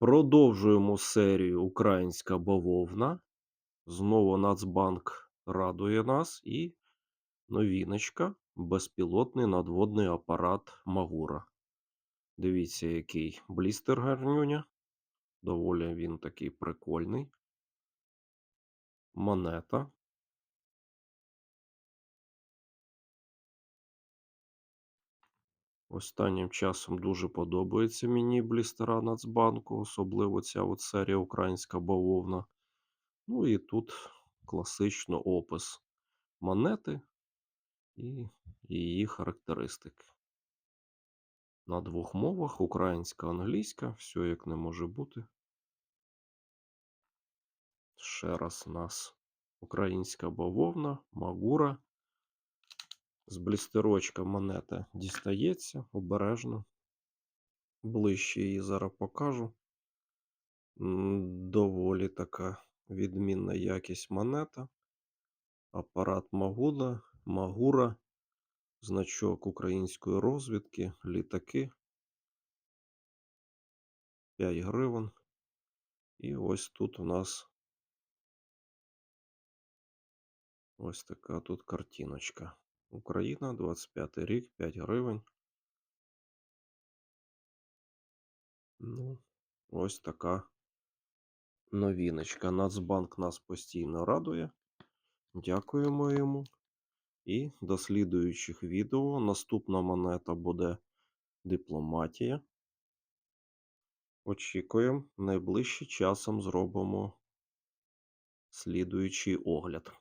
Продовжуємо серію "Українська бавовна". Знову Нацбанк радує нас і новіночка – безпілотний надводний апарат "Магура". Дивіться, який блістер гарнюня. Доволі він такий прикольний. Монета. Останнім часом дуже подобаються мені блістера Нацбанку, особливо ця от серія "Українська бавовна". Ну і тут класично опис монети і її характеристики. На двох мовах: українська, англійська. Все як не може бути. Ще раз у нас українська бавовна, Магура. З блістерочка монета дістається обережно. Ближче її зараз покажу. Доволі така відмінна якість монета. Апарат Магула, Магура, значок української розвідки, літаки. 5 гривень. І ось тут у нас ось така тут картиночка. Україна, 25 рік, 5 гривень. Ну, ось така новіночка. Нацбанк нас постійно радує. Дякуємо йому. І до слідуючих відео. Наступна монета буде дипломатія. Очікуємо. Найближчим часом зробимо слідуючий огляд.